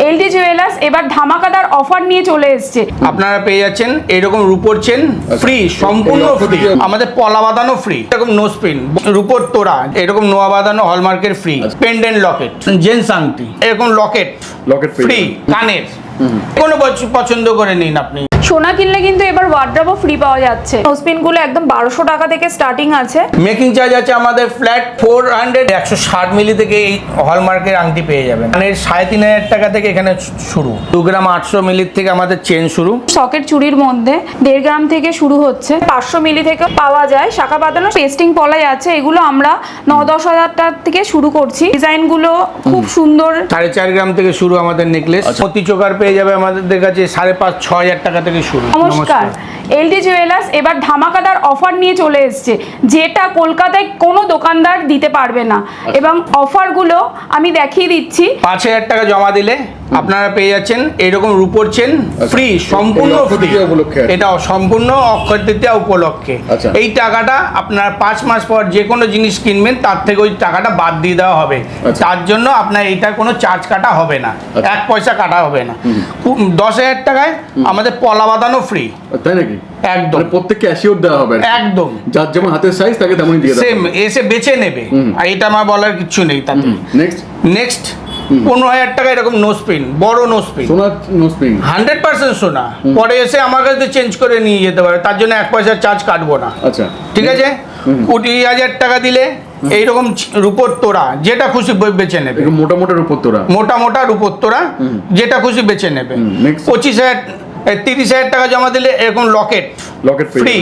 এলডি jewellers এবার ধামাকাদার offer নিয়ে চলে এসছে। আপনারা পেয়ে যাচ্ছেন এরকম রূপোর চেন ফ্রি সম্পূর্ণ ফ্রি। আমাদের পলা বাঁধানো ফ্রি এরকম নো স্পিন রূপোর তোড়া এরকম নোয়া বাঁধানো হলমার্কের ফ্রি পেন্ডেন্ট লকেট জেন্টস আংটি এরকম লকেট লকেট ফ্রি কানের। কোনো পছ- পছন্দ করে নিন আপনি। সোনা কিনলে কিন্তু এবার ওয়ার্ড্রপও ফ্রি পাওয়া যাচ্ছে। নোসপিনগুলো একদম বারোশো টাকা থেকে স্টার্টিং আছে। মেকিং চার্জ আছে আমাদের ফ্ল্যাট ফোর হান্ড্রেড একশো ষাট মিলি থেকে এই হলমার্কের আংটি পেয়ে যাবেন। মানে সাড়ে তিন হাজার টাকা থেকে এখানে শুরু। দু গ্রাম আটশো মিলির থেকে আমাদের চেন শুরু। সকেট চুরির মধ্যে দেড় গ্রাম থেকে শুরু হচ্ছে। পাঁচশো মিলি থেকে পাওয়া যায়। শাখা পাতানো পেস্টিং পলাই আছে। এগুলো আমরা ন দশ হাজার টাকা থেকে শুরু করছি। ডিজাইনগুলো খুব সুন্দর। সাড়ে চার গ্রাম থেকে শুরু আমাদের নেকলেস মতি চোকার পেয়ে যাবে আমাদের কাছে সাড়ে পাঁচ ছ হাজার টাকা থেকে শুরু। নমস্কার। এলডি জুয়েলার্স এবার ধামাকাদার অফার নিয়ে চলে এসেছে যেটা কলকাতায় কোনো দোকানদার দিতে পারবে না। এবং অফারগুলো আমি দেখিয়ে দিচ্ছি। পাঁচ হাজার টাকা জমা দিলে আপনারা পেয়ে যাচ্ছেন এরকম রুপোর চেন ফ্রি সম্পূর্ণ ফ্রি। এটা সম্পূর্ণ অক্ষয় তৃতীয়া উপলক্ষে। আচ্ছা। এই টাকাটা আপনার পাঁচ মাস পর যে কোনো জিনিস কিনবেন তার থেকে ওই টাকাটা বাদ দিয়ে দেওয়া হবে। আচ্ছা। তার জন্য আপনার এইটার কোনো চার্জ কাটা হবে না। আচ্ছা। এক পয়সা কাটা হবে না। দশ হাজার টাকায় আমাদের পলা বাঁধানো ফ্রি। তাই নাকি? একদম। মানে প্রত্যেককে অ্যাসিওর দেওয়া হবে একদম। যার যেমন হাতের সাইজ তাকে তেমনই দিয়ে সেম এসে বেছে নেবে। আর এটা আমার বলার কিছু নেই তাতে। নেক্সট নেক্সট পনেরো হাজার টাকা এরকম বড় নো স্পিন সোনার নো স্প্রিং হান্ড্রেড পার্সেন্ট সোনা। পরে এসে আমার কাছে চেঞ্জ করে নিয়ে যেতে পারে। তার জন্য এক পয়সার চার্জ কাটবো না। আচ্ছা। ঠিক আছে? কুড়ি হাজার টাকা দিলে এইরকম রূপোর তোড়া যেটা খুশি বেছে নেবে। এরকম মোটা মোটার তোরা মোটা মোটা রূপোর তোড়া যেটা খুশি বেছে নেবে। পঁচিশ হাজার তিরিশ হাজার টাকা জমা দিলে এরকম লকেট লকেট ফ্রি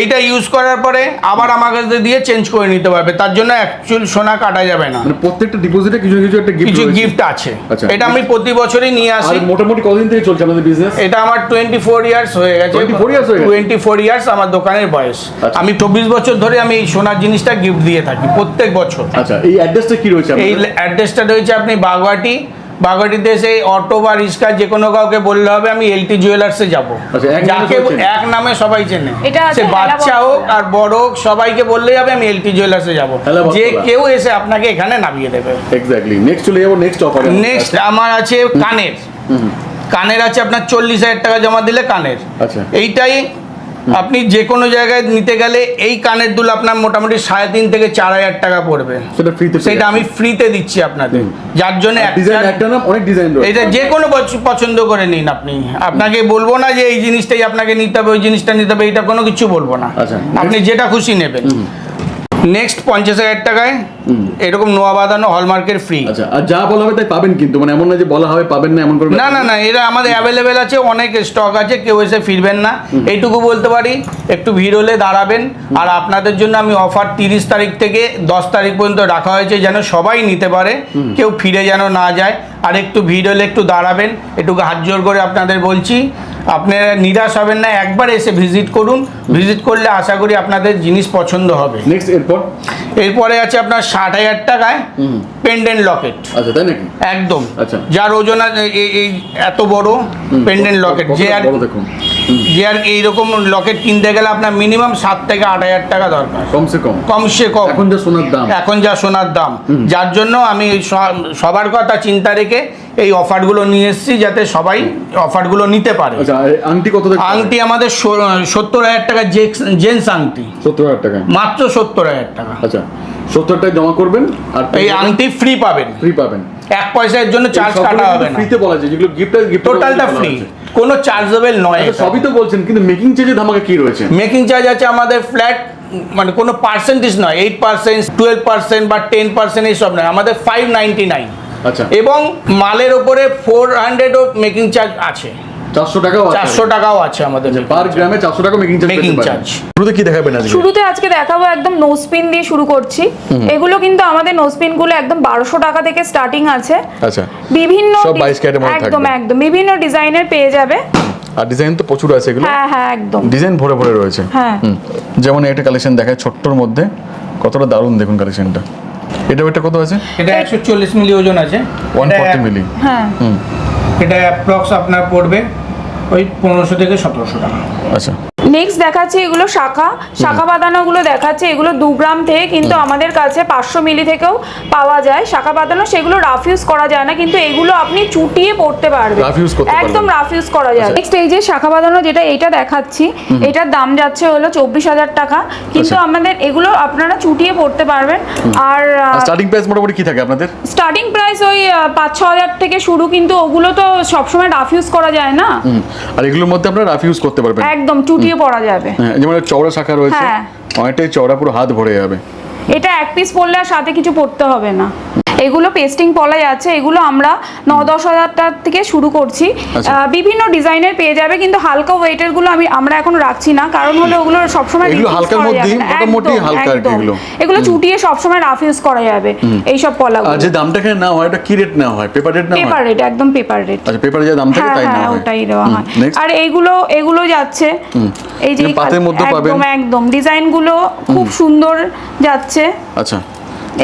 এইটা ইউজ করার পরে আবার আমার কাছে দিয়ে চেঞ্জ করে নিতে পারবে। তার জন্য অ্যাকচুয়াল সোনা কাটা যাবে না। মানে প্রত্যেকটা ডিপোজিটে কিছু কিছু একটা গিফট কিছু গিফট আছে। আচ্ছা। এটা আমি প্রতি বছরই নিয়ে আসি। মোটামুটি কতদিন থেকে চলছে আমাদের বিজনেস এটা আমার টোয়েন্টি ফোর ইয়ার্স হয়ে গেছে। 24 ইয়ার্স হয়ে গেছে? টোয়েন্টি ফোর ইয়ার্স আমার দোকানের বয়স। আচ্ছা। আমি চব্বিশ বছর ধরে আমি এই সোনার জিনিসটা গিফট দিয়ে থাকি প্রত্যেক বছর। আচ্ছা এই অ্যাড্রেসটা কি রয়েছে এই অ্যাড্রেসটা রয়েছে আপনি বাগবাটি বাগবাটিতে সেই অটো বা রিক্সা যে কোনো কাউকে বললে হবে আমি এলটি জুয়েলার্সে যাব। আচ্ছা, এক যাকে এক নামে সবাই চেনে। সে বাচ্চা হোক আর বড় হোক সবাইকে বললেই হবে আমি এলটি জুয়েলার্সে যাব। যে কেউ এসে আপনাকে এখানে নামিয়ে দেবে। এক্স্যাক্টলি নেক্সট চলে যাব নেক্সট অফারে নেক্সট আমার আছে কানের। কানের আছে আপনার চল্লিশ হাজার টাকা জমা দিলে কানের। আচ্ছা। এইটাই আপনি যে কোনো জায়গায় নিতে গেলে এই কানের দুল আপনার মোটামুটি সাড়ে তিন থেকে চার হাজার টাকা পড়বে। সেটা ফ্রিতে সেটা আমি ফ্রিতে দিচ্ছি আপনাদের। যার জন্য ডিজাইন অনেক এটা যে কোনো পছন্দ করে নিন আপনি। আপনাকে বলব না যে এই জিনিসটাই আপনাকে নিতে হবে ওই জিনিসটা নিতে হবে এটা কোনো কিছু বলব না। আচ্ছা, আপনি যেটা খুশি নেবেন। নেক্সট পঞ্চাশ হাজার টাকায় এরকম নোয়া বাঁধানো হলমার্কের ফ্রি আচ্ছা আর যা বলা হবে তাই পাবেন কিন্তু মানে এমন না যে বলা হবে পাবেন না এমন করে না না না। এটা আমাদের অ্যাভেলেবেল আছে অনেক স্টক আছে কেউ এসে ফিরবেন না। এইটুকু বলতে পারি একটু ভিড় হলে দাঁড়াবেন। আর আপনাদের জন্য আমি অফার তিরিশ তারিখ থেকে দশ তারিখ পর্যন্ত রাখা হয়েছে যেন সবাই নিতে পারে কেউ ফিরে যেন না যায়। আর একটু ভিড় হলে একটু দাঁড়াবেন একটু হাত জোর করে আপনাদের বলছি। আপনারা নিরাশ হবেন না একবার এসে ভিজিট করুন। ভিজিট করলে আশা করি আপনাদের জিনিস পছন্দ হবে। নেক্সট এরপর? এরপরে আছে আপনার ষাট হাজার টাকায় পেন্ডেন্ট লকেট আচ্ছা তাই নাকি? একদম। আচ্ছা। যার ওজন এই এত বড় পেন্ডেন্ট লকেট যে আর যে আর এইরকম লকেট কিনতে গেলে আপনার মিনিমাম সাত থেকে আট হাজার টাকা দরকার। কমসে কম। কমসে কম। এখন যা সোনার দাম। এখন যা সোনার দাম। যার জন্য আমি সবার কথা চিন্তা রেখে এই অফারগুলো নিয়ে এসেছি যাতে সবাই অফারগুলো নিতে পারে। আচ্ছা আংটি কত আংটি আমাদের সত্তর হাজার টাকা জেন্টস আংটি। সত্তর হাজার টাকা। মাত্র সত্তর হাজার টাকা। আচ্ছা সত্তর টাকা জমা করবেন আর এই আংটি ফ্রি পাবেন। ফ্রি পাবেন। এক পয়সার জন্য চার্জ কাটা হবে না। ফ্রিতে বলা যায় যেগুলো গিফট গিফট টোটালটা ফ্রি কোনো চার্জেবল নয় সবই তো বলছেন কিন্তু মেকিং চার্জে ধামাকা কি রয়েছে? মেকিং চার্জ আছে আমাদের ফ্ল্যাট মানে কোনো পার্সেন্টেজ নয় এইট পার্সেন্ট টুয়েলভ পার্সেন্ট বা টেন পার্সেন্ট এইসব নয় আমাদের ফাইভ নাইনটি নাইন আচ্ছা এবং মালের ওপরে ফোর হান্ড্রেডও মেকিং চার্জ আছে। চারশো টাকাও চারশো টাকাও আছে আমাদের পার গ্রামে চারশো টাকা মেকিং চার্জ মেকিং চার্জ শুরুতে কি দেখাবেন আজকে? শুরুতে আজকে দেখাবো একদম দিয়ে শুরু করছি। এগুলো কিন্তু আমাদেরগুলো একদম বারোশো টাকা থেকে স্টার্টিং আছে। আচ্ছা। বিভিন্ন সব ডি- 22 ক্যারেটের মধ্যে একদম একদম। বিভিন্ন ডিজাইনের পেয়ে যাবে। আর ডিজাইন তো প্রচুর আছে এগুলো। হ্যাঁ হ্যাঁ একদম। ডিজাইন ভরে ভরে রয়েছে। হ্যাঁ। যেমন একটা কালেকশন দেখায় ছোট্টর মধ্যে। কতটা দারুণ দেখুন কালেকশনটা এটা এটা কত আছে? এটা একশো চল্লিশ মিলি ওজন আছে। ওয়ান এটা- ফর্টি মিলি। হ্যাঁ। এটা অ্যাপ্রক্স আপনার পড়বে ওই পনেরোশো থেকে সতেরোশো টাকা। আচ্ছা। নেক্সট দেখাচ্ছি এগুলো শাখা। শাখা বাঁধানোগুলো দেখাচ্ছে। এগুলো দু গ্রাম থেকে কিন্তু আমাদের কাছে পাঁচশো মিলি থেকেও পাওয়া যায়। শাখা বাঁধানো সেগুলো রাফ ইউজ করা যায় না কিন্তু এগুলো আপনি চুটিয়ে পড়তে পারবেন। একদম রাফ ইউজ করা যায় নেক্সট এই যে শাখা বাঁধানো যেটা এটা দেখাচ্ছি এটার দাম যাচ্ছে হলো চব্বিশ হাজার টাকা। কিন্তু আচ্ছা। আমাদের এগুলো আপনারা চুটিয়ে পড়তে পারবেন। আর স্টার্টিং প্রাইস মোটামুটি কি থাকে আপনাদের? স্টার্টিং প্রাইস ওই পাঁচ ছ হাজার থেকে শুরু কিন্তু ওগুলো তো সবসময় রাফ ইউজ করা যায় না। আর এগুলোর মধ্যে আপনারা রাফ ইউজ করতে পারবেন। একদম চুটিয়ে পড়া যাবে। হ্যাঁ যেমন একটা চওড়া শাখা রয়েছে হ্যাঁ। অনেকটাই চওড়া পুরো হাত ভরে যাবে। এটা এক পিস পরলে আর সাথে কিছু পড়তে হবে না। এগুলো পেস্টিং পলাই আছে এগুলো আমরা ন দশ হাজারটার থেকে শুরু করছি। আচ্ছা। বিভিন্ন ডিজাইনের পেয়ে যাবে কিন্তু হালকা ওয়েটেরগুলো আমি আমরা এখন রাখছি না কারণ হলো ওগুলো সবসময় এগুলো হালকার না। মোটামুটি হালকা। এগুলো। এগুলো চুটিয়ে সবসময় রাফ ইউজ করা যাবে এইসব আর পলাগুলো। যে দামটা এখানে না হয় এটা কি রেট নেওয়া হয়? পেপার রেট নেওয়া পেপার রেট একদম পেপার রেট আচ্ছা পেপারে যে দাম থাকে হ্যাঁ তাই হ্যাঁ হয়। ওটাই দেওয়া হয়। আর এইগুলো এগুলো যাচ্ছে এই যে পাতের মধ্যে পাবেন। একদম একদম ডিজাইনগুলো খুব সুন্দর যাচ্ছে। আচ্ছা।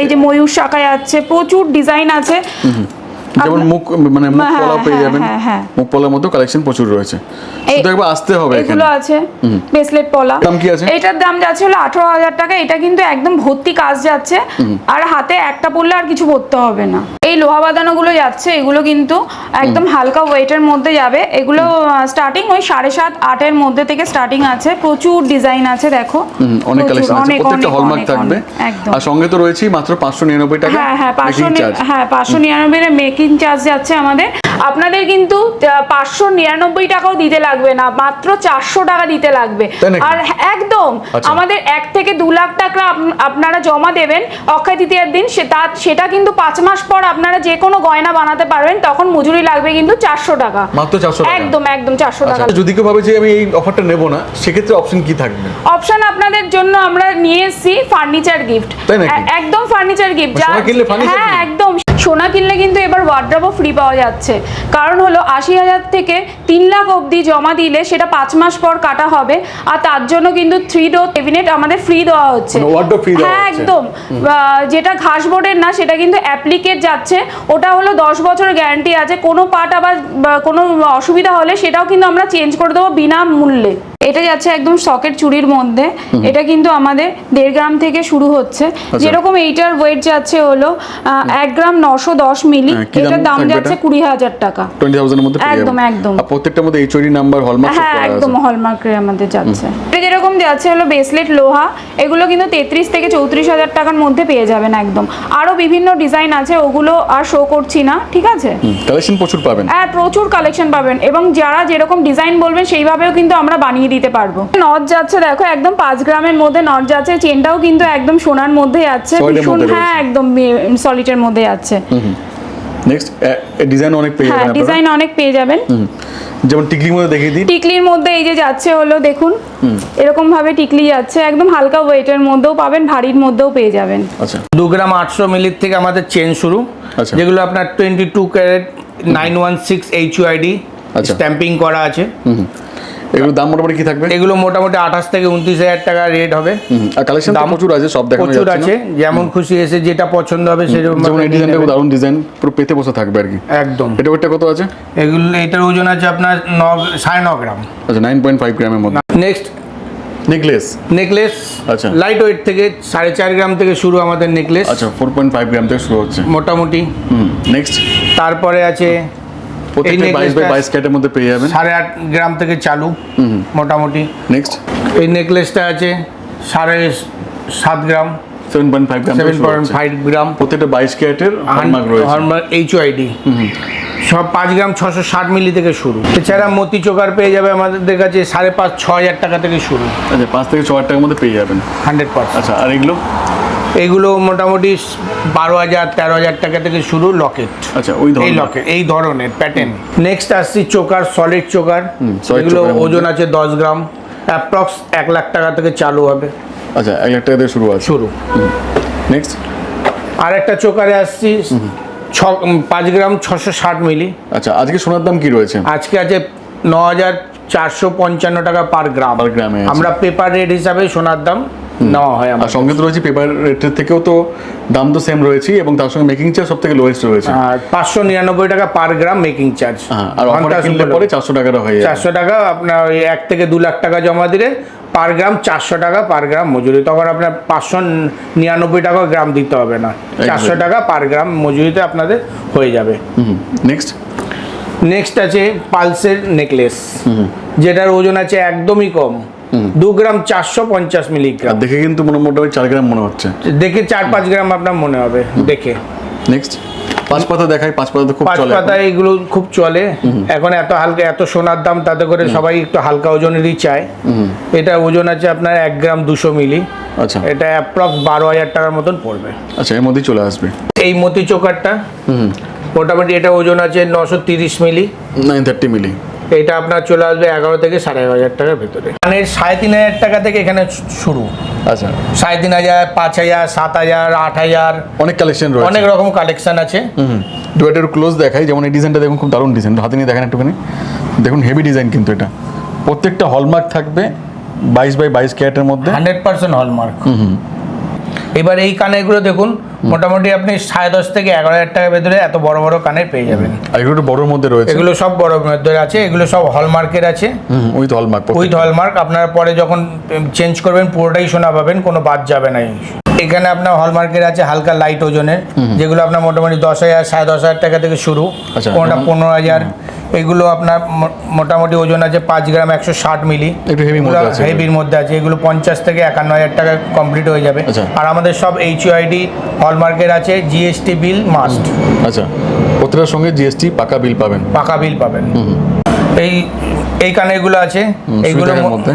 এই যে ময়ূর শাখায় আছে প্রচুর ডিজাইন আছে। যেমন মুখ মানে মুখ হ্যাঁ, পলা পেয়ে হ্যাঁ, যাবেন। হ্যাঁ, হ্যাঁ। মুখ পলার মধ্যে কালেকশন প্রচুর রয়েছে। শুধু একবার আসতে হবে এগুলো আছে ব্রেসলেট পলা। দাম কি আছে? এটার দাম যাচ্ছে হলো আঠারো হাজার টাকা। এটা কিন্তু একদম ভর্তি কাজ যাচ্ছে। আর হাতে একটা পড়লে আর কিছু পড়তে হবে না। এই লোহা বাঁধানোগুলো যাচ্ছে এগুলো কিন্তু একদম হালকা ওয়েটের মধ্যে যাবে। এগুলো স্টার্টিং ওই সাড়ে সাত আটের মধ্যে থেকে স্টার্টিং আছে। প্রচুর ডিজাইন আছে দেখো। অনেক কালেকশন আছে। প্রত্যেকটা হলমার্ক থাকবে। আর সঙ্গে তো রয়েছেই মাত্র পাঁচশো নিরানব্বই টাকা হ্যাঁ হ্যাঁ পাঁচশো making নি- charge। হ্যাঁ পাঁচশো নিরানব্বই মেকিং চার্জ যাচ্ছে আমাদের। আপনাদের কিন্তু পাঁচশো নিরানব্বই টাকাও দিতে লাগবে না মাত্র চারশো টাকা দিতে লাগবে। আর একদম আচ্ছা। আমাদের এক থেকে দু লাখ টাকা আপনারা জমা দেবেন অক্ষয় তৃতীয়ার দিন সেটা কিন্তু পাঁচ মাস পর আপনারা যে কোনো গয়না বানাতে পারবেন তখন মজুরি লাগবে কিন্তু চারশো টাকা। মাত্র 400 টাকা? একদম একদম চারশো আচ্ছা টাকা। যদি কেউ ভাবে যে আমি এই অফারটা নেব না সেক্ষেত্রে অপশন কি থাকবে? অপশন আপনাদের জন্য আমরা নিয়ে এসেছি ফার্নিচার গিফট একদম ফার্নিচার গিফট মানে furniture হ্যাঁ একদম। সোনা কিনলে কিন্তু এবার ওয়ার্ড্রপও ফ্রি পাওয়া যাচ্ছে। কারণ হলো আশি হাজার থেকে তিন লাখ অবধি জমা দিলে সেটা পাঁচ মাস পর কাটা হবে। আর তার জন্য কিন্তু থ্রি ডোর ক্যাবিনেট আমাদের ফ্রি দেওয়া হচ্ছে। মানে হ্যাঁ একদম। যেটা ঘাস বোর্ডের না সেটা কিন্তু অ্যাপ্লিকেট যাচ্ছে। ওটা হলো দশ বছর গ্যারান্টি আছে। কোনো পার্ট আবার কোনো অসুবিধা হলে সেটাও কিন্তু আমরা চেঞ্জ করে দেবো বিনা মূল্যে এটা যাচ্ছে একদম সকেট চুরির মধ্যে। এটা কিন্তু আমাদের দেড় গ্রাম থেকে শুরু হচ্ছে। আচ্ছা। যেরকম এইটার ওয়েট যাচ্ছে হলো এক গ্রাম নশো দশ মিলি। হ্যাঁ, এটার দাম যাচ্ছে কুড়ি হাজার টাকা। টোয়েন্টি মধ্যে একদম, একদম। প্রত্যেকটা প্রত্যেকটার মধ্যে এইচওডি নাম্বার হলমার্ক হ্যাঁ একদম হলমার্কের আমাদের যাচ্ছে। এটা যেরকম যাচ্ছে হলো ব্রেসলেট লোহা এগুলো কিন্তু তেত্রিশ থেকে চৌত্রিশ হাজার টাকার মধ্যে পেয়ে যাবেন একদম। আরও বিভিন্ন ডিজাইন আছে ওগুলো আর শো করছি না ঠিক আছে? কালেকশন প্রচুর পাবেন। হ্যাঁ প্রচুর কালেকশন পাবেন এবং যারা যেরকম ডিজাইন বলবেন সেইভাবেও কিন্তু আমরা বানিয়ে দিতে পারব। নট যাচ্ছে দেখো একদম পাঁচ গ্রামের মধ্যে নট যাচ্ছে চেনটাও কিন্তু একদম সোনার মধ্যে যাচ্ছে Solid ভীষণ হ্যাঁ একদম সলিটের মধ্যে যাচ্ছে। নেক্সট ডিজাইন অনেক পেয়ে হ্যাঁ যাবেন ডিজাইন অনেক পেয়ে যাবেন। যেমন টিকলির মধ্যে দেখিয়ে দিই। টিকলির মধ্যে এই যে যাচ্ছে হলো দেখুন এরকম ভাবে টিকলি যাচ্ছে একদম হালকা ওয়েটের মধ্যেও পাবেন ভারীর মধ্যেও পেয়ে যাবেন। আচ্ছা। দু গ্রাম আটশো মিলির থেকে আমাদের চেন শুরু আচ্ছা। যেগুলো আপনার twenty two carat nine one six H UID আচ্ছা। স্ট্যাম্পিং করা আছে। হুম এগুলোর দাম মোটামুটি কি থাকবে? এগুলো মোটামুটি আঠাশ থেকে উনত্রিশ হাজার টাকা রেট হবে। আর কালেকশন দাম প্রচুর আছে সব দেখানো প্রচুর আছে যেমন খুশি এসে যেটা পছন্দ হবে সেরকম যেমন এই ডিজাইনটা। দারুণ ডিজাইন পুরো পেতে বসে থাকবে আর কি। একদম। এটা ওইটা কত আছে? এগুলো এটার ওজন আছে আপনার ন সাড়ে ন গ্রাম। আচ্ছা নাইন পয়েন্ট ফাইভ গ্রামের মধ্যে। নেক্সট নেকলেস নেকলেস আচ্ছা। লাইট ওয়েট থেকে সাড়ে চার গ্রাম থেকে শুরু আমাদের নেকলেস আচ্ছা ফোর পয়েন্ট ফাইভ গ্রাম থেকে শুরু হচ্ছে। মোটামুটি। হুম নেক্সট তারপরে আছে প্রত্যেকটা বাইশ বাই necklace-টা- মধ্যে পেয়ে যাবেন। সাড়ে আট গ্রাম থেকে চালু মোটামুটি। নেক্সট এই নেকলেসটা আছে সাড়ে সাত gram seven point five gram seven point five gram. প্রত্যেকটা বাইশ ক্যারেটের হলমার্ক রয়েছে। সব পাঁচ গ্রাম ছশো ষাট মিলি থেকে শুরু। এছাড়া মতি চোকার পেয়ে যাবে আমাদের কাছে সাড়ে পাঁচ ছ হাজার টাকা থেকে শুরু। আচ্ছা পাঁচ থেকে ছ হাজার টাকার মধ্যে পেয়ে যাবেন। Hundred percent. আচ্ছা আর এগুলো? এইগুলো মোটামুটি বারো হাজার তেরো হাজার টাকা থেকে শুরু লকেট। আচ্ছা ওই এই লকেট এই ধরনের প্যাটার্ন নেক্সট আসছি চোকার সলিড চোকার। এগুলো ওজন আছে দশ গ্রাম। অ্যাপ্রক্স এক লাখ টাকা থেকে চালু হবে। আচ্ছা এক লাখ টাকা থেকে শুরু আছে। শুরু। নেক্সট আর একটা চোকারে আসছি ছ পাঁচ গ্রাম ছশো ষাট মিলি। আচ্ছা আজকে সোনার দাম কি রয়েছে? আজকে আছে ন হাজার চারশো পঞ্চান্ন টাকা পার গ্রাম। Per গ্রামে আমরা পেপার রেট হিসাবে সোনার দাম নেওয়া হয় আমার সঙ্গে তো রয়েছে পেপার রেটের থেকেও তো দাম তো সেম রয়েছে এবং তার সঙ্গে মেকিং চার্জ সব থেকে লোয়েস্ট রয়েছে। আর পাঁচশো নিরানব্বই টাকা পার গ্রাম মেকিং চার্জ আর অফারে কিনলে পরে চারশো টাকাটা হয়ে যাবে। চারশো টাকা আপনার ওই এক থেকে দু লাখ টাকা জমা দিলে পার গ্রাম চারশো টাকা পার গ্রাম মজুরি। তখন আপনার পাঁচশো নিরানব্বই টাকা গ্রাম দিতে হবে না। চারশো টাকা পার গ্রাম মজুরিতে আপনাদের হয়ে যাবে। হুম নেক্সট নেক্সট আছে পালসের নেকলেস যেটার ওজন আছে একদমই কম। দু গ্রাম চারশো পঞ্চাশ মিলিগ্রাম। দেখে কিন্তু মনে মোটামুটি চার গ্রাম মনে হচ্ছে। দেখে চার পাঁচ গ্রাম আপনার মনে হবে দেখে। নেক্সট পাঁচ পাতা দেখাই পাঁচ পাতা তো খুব চলে। পাতা এগুলো খুব চলে। এখন এত হালকা এত সোনার দাম তাতে করে সবাই একটু হালকা ওজনেরই চায়। এটা ওজন আছে আপনার এক গ্রাম দুশো মিলি। আচ্ছা। এটা অ্যাপ্রক্স বারো হাজার টাকার মতন পড়বে। আচ্ছা এর মধ্যেই চলে আসবে। এই মতি চোকারটা মোটামুটি এটা ওজন আছে নশো তিরিশ মিলি। নাইন থার্টি মিলি। এটা আপনার চলে আসবে এগারো থেকে সাড়ে এগারো হাজার টাকার ভেতরে। মানে সাড়ে তিন হাজার টাকা থেকে এখানে শুরু। আচ্ছা। সাড়ে তিন হাজার পাঁচ হাজার সাত হাজার আট হাজার। অনেক কালেকশন রয়েছে। অনেক রকম কালেকশন আছে। হুম ডুয়েটের ক্লোজ দেখাই। যেমন এই ডিজাইনটা দেখুন খুব দারুণ ডিজাইন হাতে নিয়ে দেখেন একটুখানি। দেখুন হেভি ডিজাইন কিন্তু এটা। প্রত্যেকটা হলমার্ক থাকবে বাইশ বাই বাইশ ক্যারেটের মধ্যে। হান্ড্রেড পার্সেন্ট হলমার্ক এবার এই কানেরগুলো দেখুন মোটামুটি আপনি সাড়ে দশ থেকে এগারো হাজার টাকার ভেতরে এত বড় বড় কানের পেয়ে যাবেন। এগুলো বড়োর মধ্যে রয়েছে। এগুলো সব বড় মধ্যে আছে এগুলো সব হলমার্কের আছে। উইথ হলমার্ক উইথ হলমার্ক আপনারা পরে যখন চেঞ্জ করবেন পুরোটাই শোনা পাবেন কোনো বাদ যাবে না এখানে আপনার হলমার্কের আছে হালকা লাইট ওজনের যেগুলো আপনার মোটামুটি দশ হাজার সাড়ে দশ হাজার টাকা থেকে শুরু আচ্ছা, কোনোটা পনেরো হাজার এগুলো আপনার মোটামুটি ওজন আছে পাঁচ গ্রাম একশো ষাট মিলি। একটু। হেভির মধ্যে আছে। এগুলো পঞ্চাশ থেকে একান্ন হাজার টাকা কমপ্লিট হয়ে যাবে। আচ্ছা। আর আমাদের সব এইচ আইডি হলমার্কের আছে জিএসটি বিল মাস্ট আচ্ছা। প্রত্যেকটার সঙ্গে জিএসটি পাকা বিল পাবেন। পাকা বিল পাবেন। এই এই কানেরগুলো আছে। এইগুলো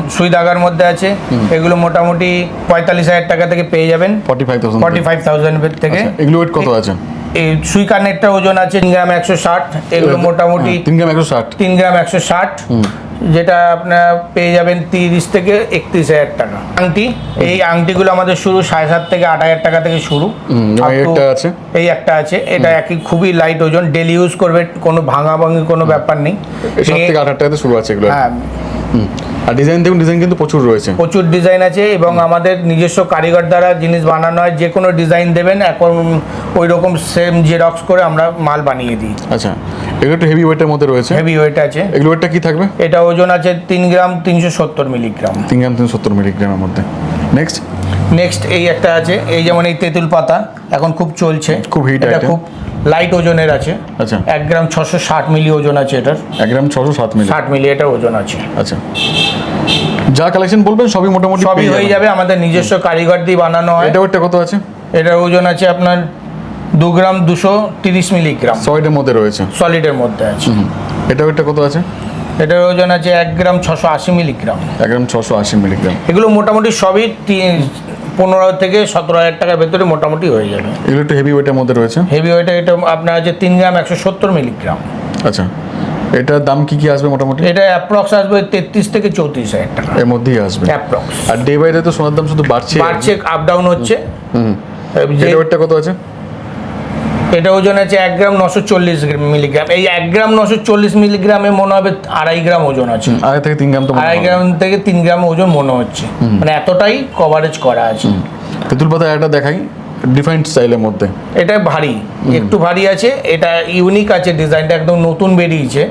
সুই দাগার মধ্যে। আছে। এগুলো মোটামুটি পঁয়তাল্লিশ হাজার টাকা থেকে পেয়ে যাবেন। Forty five thousand forty five thousand থেকে। এগুলো ওয়েট কত আছে? এই সুই কানেরটা ওজন আছে তিন গ্রাম একশো ষাট এগুলো মোটামুটি হ্যাঁ, তিন গ্রাম একশো ষাট। তিন গ্রাম একশো ষাট যেটা আপনার পেয়ে যাবেন তিরিশ থেকে একত্রিশ হাজার টাকা। আংটি এই আংটিগুলো আমাদের শুরু সাড়ে সাত থেকে আট হাজার টাকা থেকে শুরু। আছে। এই একটা আছে। এটা একই খুবই লাইট ওজন ডেলি ইউজ করবে কোনো ভাঙা ভাঙি কোনো ব্যাপার নেই। সাত থেকে আট হাজার টাকাতে শুরু আছে এগুলো। হ্যাঁ। আর ডিজাইন দেখুন ডিজাইন কিন্তু প্রচুর রয়েছে। প্রচুর ডিজাইন আছে এবং আমাদের নিজস্ব কারিগর দ্বারা জিনিস বানানো হয় যে কোনো ডিজাইন দেবেন এখন ওই রকম সেম জেরক্স করে আমরা মাল বানিয়ে দিই। আচ্ছা এগুলো একটু হেভি ওয়েটের মধ্যে রয়েছে। হেভি ওয়েট আছে। এগুলো ওয়েটটা কি থাকবে? এটা ওজন আছে তিন গ্রাম তিনশো সত্তর মিলিগ্রাম তিন গ্রাম তিন সত্তর মিলিগ্রামের মধ্যে। নেক্সট নেক্সট এই একটা আছে এই যেমন এই তেঁতুল পাতা এখন খুব চলছে। খুব hit এটা খুব লাইট ওজনের আছে। আচ্ছা। এক গ্রাম ছশো ষাট মিলি ওজন আছে এটার। এক গ্রাম ছশো সাত মিলি। ষাট মিলি এটা ওজন আছে। আচ্ছা। যা কালেকশন বলবেন সবই মোটামুটি সবই হয়ে যাবে আমাদের নিজস্ব কারিগর দিয়ে বানানো হয়। এটা ওয়েটটা কত আছে? এটার ওজন আছে আপনার দু গ্রাম দুশো তিরিশ মিলিগ্রাম। সলিডের মধ্যে রয়েছে। সলিডের মধ্যে আছে। এটা ওয়েটটা কত আছে? এটার ওজন আছে এক গ্রাম ছশো আশি মিলিগ্রাম। এক গ্রাম ছশো আশি মিলিগ্রাম। এগুলো মোটামুটি সবই পনেরো থেকে সতেরো হাজার টাকার ভেতরে মোটামুটি হয়ে যাবে। এগুলো একটু হেভি ওয়েটের মধ্যে রয়েছে? হেভি ওয়েটে এটা আপনার আছে তিন গ্রাম একশো সত্তর মিলিগ্রাম আচ্ছা। এটার দাম কি কি আসবে মোটামুটি? এটা অ্যাপ্রক্স আসবে তেত্রিশ থেকে চৌত্রিশ হাজার টাকা। এর মধ্যেই আসবে। অ্যাপ্রক্স আর ডে বাই ডে তো সোনার দাম শুধু বাড়ছে। বাড়ছে আপ ডাউন হচ্ছে। হুম যে- এটা ওয়েটটা কত আছে? এটা ওজন আছে এক গ্রাম নশো চল্লিশ মিলিগ্রাম। এই এক গ্রাম নশো চল্লিশ মিলিগ্রামে মনে হবে আড়াই গ্রাম ওজন আছে। আড়াই থেকে তিন গ্রাম তো আড়াই গ্রাম থেকে তিন গ্রাম ওজন মনে হচ্ছে। মানে এতটাই কভারেজ করা আছে। তেঁতুল পাতা একটা দেখাই ডিফারেন্ট স্টাইলের মধ্যে। এটা ভারী একটু ভারী আছে এটা ইউনিক আছে ডিজাইনটা একদম নতুন বেরিয়েছে।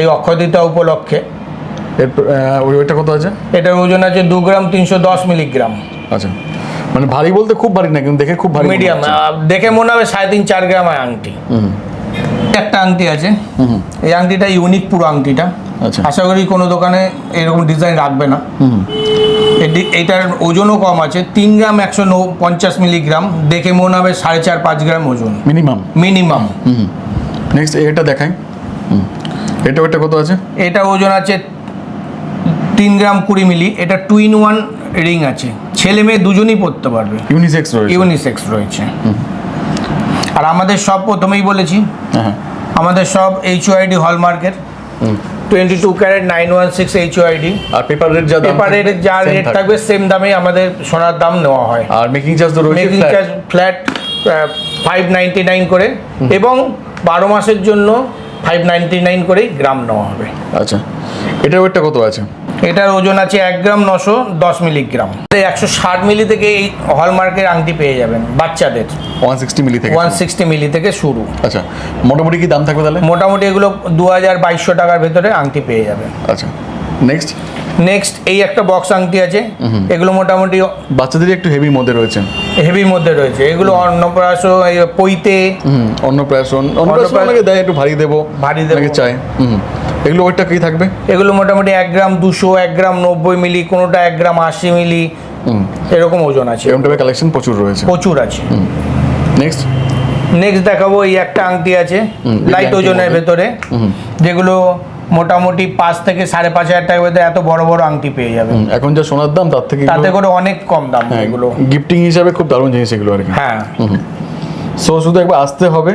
এই অক্ষয় তৃতীয়া উপলক্ষে ওইটা কত আছে? এটার ওজন আছে দু গ্রাম তিনশো দশ মিলিগ্রাম। আচ্ছা। মানে ভারী বলতে খুব ভারী না কিন্তু দেখে খুব ভারী মিডিয়াম দেখে মনে হবে সাড়ে তিন চার গ্রাম আংটি। হুম। একটা আংটি আছে। হুম এই আংটিটা ইউনিক পুরো আংটিটা। আচ্ছা। আশা করি কোনো দোকানে এরকম ডিজাইন রাখবে না। হুম এটি- এটার ওজনও কম আছে। তিন গ্রাম একশো পঞ্চাশ মিলিগ্রাম। দেখে মনে হবে সাড়ে চার পাঁচ গ্রাম ওজন। মিনিমাম মিনিমাম হুম নেক্সট এটা দেখাই। হুম। এটা ওইটা কত আছে? এটা ওজন আছে তিন গ্রাম কুড়ি মিলি। এটা টু ইন ওয়ান রিং আছে। ছেলে মেয়ে দুজনই পড়তে পারবে। ইউনিসেক্স রয়েছে। ইউনিসেক্স রয়েছে। আর আমাদের সব প্রথমেই বলেছি হ্যাঁ আমাদের সব H UID হলমার্কের। Twenty two carat nine one six H UID আর পেপার রেট যা দাম পেপারের যা রেট থাকবে। সেম দামে আমাদের সোনার দাম নেওয়া হয়। আর মেকিং চার্জ তো রয়েছে making charge flat five ninety nine করে এবং বারো মাসের জন্য ফাইভ নাইনটি নাইন করেই গ্রাম নেওয়া হবে। আচ্ছা। এটা ওয়েটটা কত আছে? এটার ওজন আছে এক গ্রাম নশো দশ মিলিগ্রাম। একশো ষাট মিলি থেকে এই হলমার্কের আংটি পেয়ে যাবেন বাচ্চাদের। ওয়ান সিক্সটি মিলি থেকে ওয়ান সিক্সটি মিলি থেকে শুরু। আচ্ছা মোটামুটি কি দাম থাকবে তাহলে? মোটামুটি এগুলো দু হাজার বাইশশো টাকার ভেতরে আংটি পেয়ে যাবেন। আচ্ছা নেক্সট নেক্সট এই একটা বক্স আংটি আছে। এগুলো মোটামুটি বাচ্চাদের একটু হেভি মধ্যে রয়েছে। হেভির মধ্যে রয়েছে। এগুলো অন্নপ্রাশন পৈতে। অন্নপ্রাশন। অন্নপ্রাশন দেয় একটু ভারী দেবো। ভারী দেবো। হুম। এগুলো ওইটা কি থাকবে? এগুলো মোটামুটি এক গ্রাম দুশো এক গ্রাম নব্বই মিলি কোনোটা এক গ্রাম আশি মিলি। এরকম ওজন আছে। এরকম টাইপের কালেকশন প্রচুর রয়েছে। প্রচুর আছে। নেক্সট নেক্সট দেখাবো এই একটা আংটি আছে। লাইট ওজনের। ভেতরে। যেগুলো মোটামুটি পাঁচ থেকে সাড়ে পাঁচ হাজার টাকার ভেতরে এত বড় বড় আংটি পেয়ে যাবে। এখন যা সোনার দাম তার থেকে তাতে করে অনেক কম দাম হ্যাঁ, এগুলো। গিফটিং হিসাবে খুব দারুণ জিনিস এগুলো আর কি। হ্যাঁ। সো শুধু একবার আসতে হবে।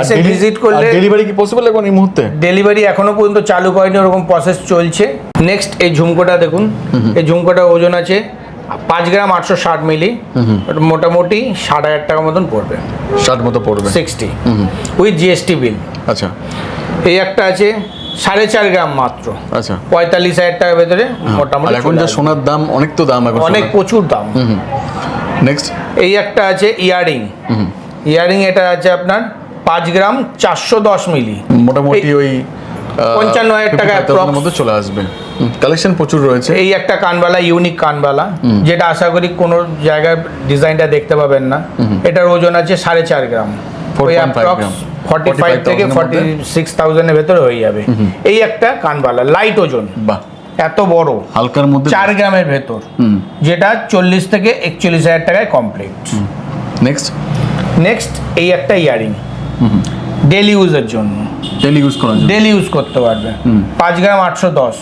এসে visit করলে- ডেলিভারি কি পসিবল এখন এই মুহূর্তে? ডেলিভারি এখনও পর্যন্ত চালু করেনি ওরকম প্রসেস চলছে। নেক্সট এই ঝুমকোটা দেখুন। এই ঝুমকোটার ওজন আছে পাঁচ গ্রাম আটশো ষাট মিলি। মোটামুটি ষাট হাজার টাকার মতন পড়বে। ষাট মতো পড়বে। সিক্সটি উইথ জিএসটি বিল আচ্ছা। এই একটা আছে সাড়ে চার গ্রাম মাত্র। আচ্ছা। পঁয়তাল্লিশ হাজার টাকার ভেতরে আর মোটামুটি এখন যা সোনার দাম অনেক তো দাম এখন অনেক প্রচুর দাম। নেক্সট এই একটা আছে ইয়ারিং। ইয়ারিং এটা আছে আপনার পাঁচ গ্রাম চারশো দশ মিলি। মোটামুটি ওই পঞ্চান্ন হাজার টাকা। মধ্যে চলে আসবে। কালেকশন প্রচুর রয়েছে। এই একটা কানবালা ইউনিক কানবালা যেটা আশা করি কোনো জায়গায় ডিজাইনটা দেখতে পাবেন না। এটার ওজন আছে সাড়ে চার গ্রাম। 4.5 গ্রাম। ফর্টি ফাইভ থেকে ফর্টি সিক্স থাউজেন্ডের ভেতরে হয়ে যাবে। এই একটা কানবালা লাইট ওজন বাহ। এত বড়। হালকার মধ্যে চার গ্রামের ভেতর। যেটা চল্লিশ থেকে একচল্লিশ হাজার টাকায় কমপ্লিট নেক্সট নেক্সট এই একটা ইয়ারিং। ডেলি ইউজের জন্য। ডেলি ইউজ জন্য। ডেলি ইউজ করতে পারবে। পাঁচ গ্রাম আটশো দশ।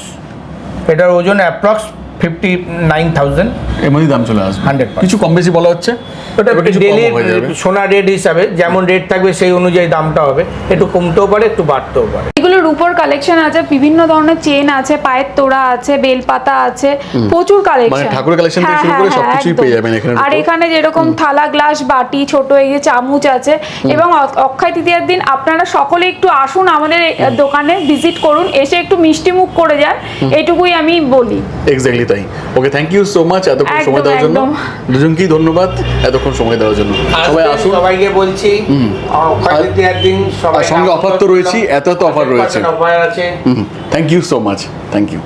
এটার ওজন অ্যাপ্রক্স ফিফটি নাইন থাউজেন্ড। এর মধ্যেই দাম চলে আসবে। 100% কিছু কম বেশি বলা হচ্ছে ওটা ডেলি হয়ে সোনা রেট হিসাবে যেমন রেট থাকবে সেই অনুযায়ী দামটা হবে। একটু কমতেও পারে একটু বাড়তেও পারে। এগুলো রূপোর কালেকশন আছে বিভিন্ন ধরনের চেন আছে পায়ের তোড়া আছে বেলপাতা আছে প্রচুর কালেকশন মানে ঠাকুরের collection থেকে শুরু করে সবকিছুই পেয়ে যাবেন এখানে আর এখানে যেরকম থালা গ্লাস বাটি ছোট এই যে চামচ আছে এবং অক্ষয় তৃতীয়ার দিন আপনারা সকলে একটু আসুন আমাদের দোকানে ভিজিট করুন এসে একটু মিষ্টি মুখ করে যান এইটুকুই আমি বলি। এক্স্যাক্টলি তাই। Okay thank you so much এতক্ষণ সময় দেওয়ার জন্য। দুজনকেই ধন্যবাদ এতক্ষণ সময় দেওয়ার জন্য। সবাই আসুন। সবাইকে বলছি সঙ্গে অফার তো রয়েছি এত এত অফার রয়েছে। অফার আছে। Thank you so much thank you